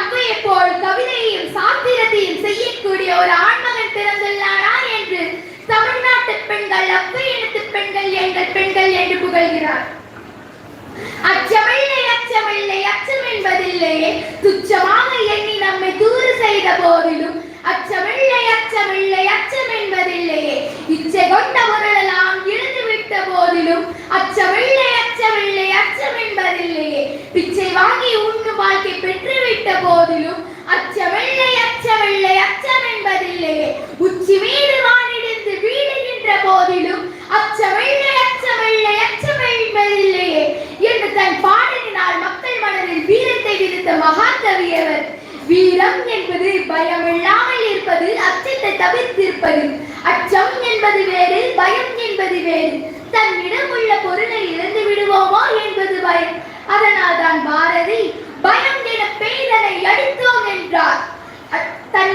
ஔவையை போல் கவிதையையும் சாத்திரத்தையும் செய்யக்கூடிய ஒரு ஆண்மகன் பிறந்துள்ளானா என்று தமிழ்நாட்டு பெண்கள் அப்பை இனத்து பெண்கள் எங்கள் பெண்கள் என்று புகழ்கிறார். அச்சமில்லை அச்சமில்லை அச்சம் என்பதில்லையே துச்சமாக எண்ணி நம்மை தூறு செய்த போதிலும் அச்சமில்லை அச்சமில்லை அச்சம் என்பதில்லையே இச்சை கொண்ட பொருளெல்லாம் இழந்து விட்ட போதிலும் அச்சமில்லை அச்சமில்லை அச்சம் என்பதில்லையே பிச்சை வாங்கி உண்ணும் வாழ்க்கை பெற்றுவிட்ட போதிலும் அச்சமில்லை அச்சமில்லை அச்சம் என்பதில்லையே. உச்சி மீது வானிடிந்து வீடுகின்ற போதிலும் அச்சமில்லை அச்சமில்லை அச்சம் என்பதில்லையே. என்று தன் பாடலினால் மக்கள் மனதில் வீரத்தை விதித்த மகாகவியவர் வீரம் என்பது பயமில்லாமல் இருப்பது அச்சத்தை தவிர்த்திருப்பது. அச்சம் என்பது வேறு பயம் என்பது வேறு. தன்னிடம் உள்ள பொருளை இழந்து விடுவோமோ என்பது பயம் அதனால் தான் பாரதி பயம் என பெய்தனை அடித்தோம் என்றார் அ- தன்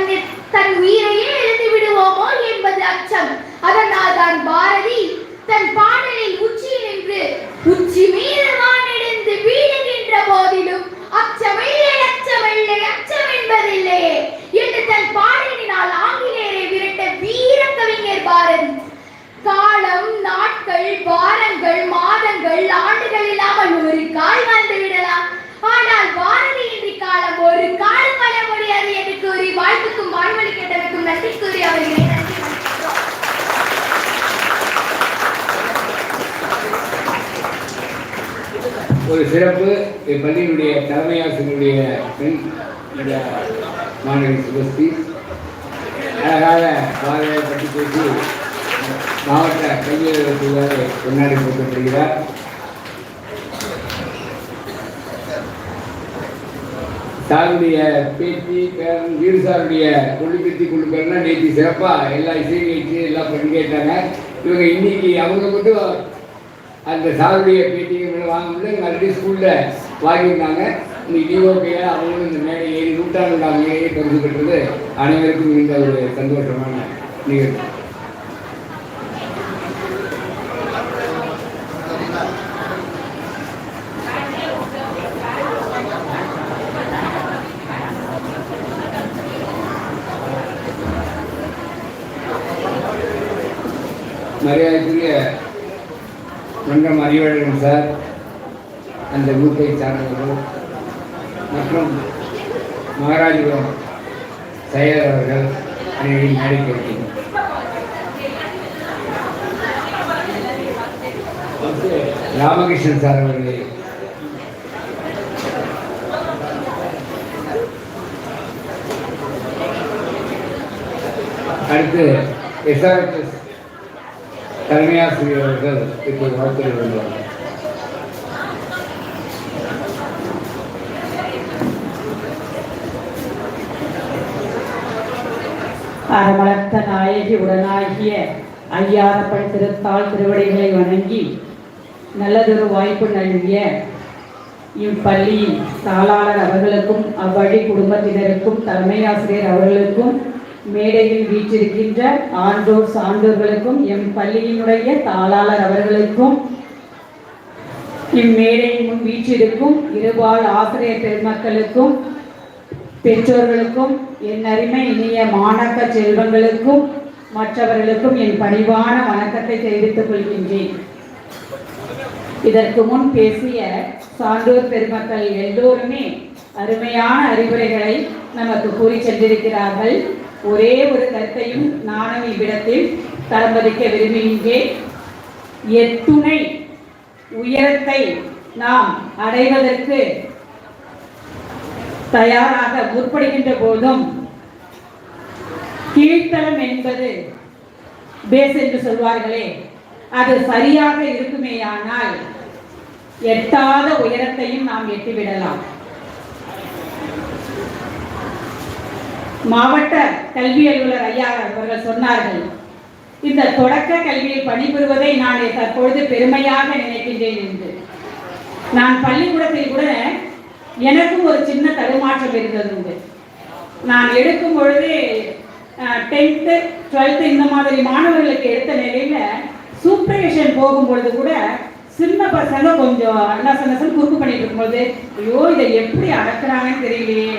தன் உயிரையே எழுந்து விடுவோமோ என்பது அச்சம் அதனால் தான் பாரதி தன் பாடலில் உச்சியில் நின்று உச்சி மீது வானிடிந்து வீழுகின்ற போதிலும் அச்சமில்லை அச்சமில்லை அச்சம் என்பதில்லையே என்று தன் பாடலினால் ஆங்கிலேயரை விரட்ட வீர கவிஞர் பாரதி காலம் நாட்கள் வாரங்கள் மாதங்கள் ஆண்டுகள் இல்லாமல் ஒரு கால் வாழ்ந்து விடலாம் ஆனால் பாரதி இன்றி காலம் ஒரு காலம் வாழ முடியாது என்று கூறி வாய்ப்புக்கும் வாழ்வழி கேட்டமைக்கும் நன்றி கூறி அவர்களை நன்றி ஒரு சிறப்பு இப்பள்ளியினுடைய தலைமை ஆசிரியருடைய பெண் மாணவி சுபஸ்தி அழகாக பாதையை பற்றி பேசி மாவட்ட கல்வியாளர் கொண்டாடி கொடுக்கப்படுகிறார் சாருடைய பேச்சு பேரன் வீடு சாருடைய கொள்ளுப்பேத்தி கொள்ளுப்பேர்னா நேற்று சிறப்பாக எல்லா இசை நிகழ்ச்சி எல்லாம் பங்கேற்றாங்க இவங்க இன்னைக்கு அவங்க மட்டும் அந்த சாருடைய பேட்டிகள் வாங்க முடியல மறுபடியும் ஸ்கூலில் வாங்கியிருந்தாங்க. இன்னைக்கு டிஓபியா அவங்களும் இந்த மேடை ஏறி நூற்றாண்டு நாங்கள் ஏறி பரிசு அனைவருக்கும் இந்த ஒரு சந்தோஷமான நிகழ்ச்சி மரியாதைக்குரிய மன்றம் அறிவழகன் சார் அந்த மூத்தை சார்ந்தவர்கள் மற்றும் மகாராஜபுரம் செயலர் அவர்கள் அனைவரையும் மேடை ராமகிருஷ்ணன் சார் அவர்களே. அடுத்து எஸ்ஆர்எஸ் தலைமையாசிரியர் அவர்கள் இப்போது வாழ்த்துறை வருவார்கள் அறமளர்த்த நாயகி உடனாகிய ஐயாரப்பன் திருத்தாள் திருவடிகளை வணங்கி நல்லதொரு வாய்ப்பு நல்கிய இப்பள்ளியின் தாளாளர் அவர்களுக்கும் அவ்வழி குடும்பத்தினருக்கும் தலைமையாசிரியர் அவர்களுக்கும் மேடையில் வீற்றிருக்கின்ற ஆண்டோர் சான்றோர்களுக்கும் எம் பள்ளியினுடைய தாளாளர் அவர்களுக்கும் இம்மேடையின் முன் வீற்றிருக்கும் இருபால் ஆசிரியர் பெருமக்களுக்கும் பெற்றோர்களுக்கும் என் அருமை இனிய மாணக்க செல்வங்களுக்கும் மற்றவர்களுக்கும் என் பணிவான வணக்கத்தை தெரிவித்துக் கொள்கின்றேன். இதற்கு முன் பேசிய சான்றோர் பெருமக்கள் எல்லோருமே அருமையான அறிவுரைகளை நமக்கு கூறி சென்றிருக்கிறார்கள். ஒரே ஒரு கருத்தையும் நானும் இவ்விடத்தில் தரம்பதிக்க விரும்புகின்றேன். எத்துணை உயரத்தை நாம் அடைவதற்கு தயாராக முற்படுகின்ற போதும் கீழ்த்தளம் என்பது பேஸ் என்று சொல்வார்களே அது சரியாக இருக்குமேயானால் எட்டாத உயரத்தையும் நாம் எட்டிவிடலாம். மாவட்ட கல்வி அலுவலர் ஐயா அவர்கள் சொன்னார்கள். இந்த தொடக்க கல்வியில் பணிபுரிவதை நான் தற்பொழுது பெருமையாக நினைக்கின்றேன் என்று. நான் பள்ளிக்கூடத்தில் கூட எனக்கும் ஒரு சின்ன தடுமாற்றம் இருந்தது உண்டு நான் எடுக்கும் பொழுது டென்த்து டுவெல்த்து இந்த மாதிரி மாணவர்களுக்கு எடுத்த நிலையில் சூப்பர்வேஷன் போகும் பொழுது கூட சின்ன பசங்க கொஞ்சம் அண்ணா சன்னசன் குறுக்கு பண்ணிட்டு இருக்கும்போது ஐயோ இதை எப்படி அடக்குறாங்கன்னு தெரியலையே.